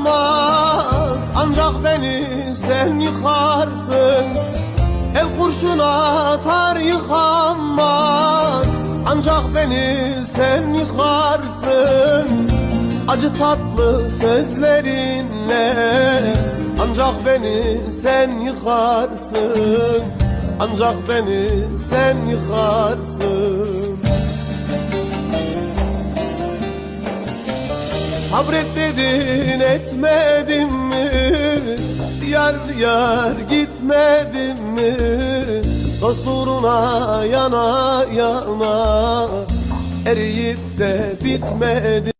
yıkamaz Ancak beni sen yıkarsın. El kurşun atar yıkamaz Ancak beni sen yıkarsın. Acı tatlı sözlerinle. Ancak beni sen yıkarsın. Ancak beni sen yıkarsın Sabret dedin etmedim mi? Yar yar gitmedim mi? Dost uğruna yana yana Eriyip de bitmedi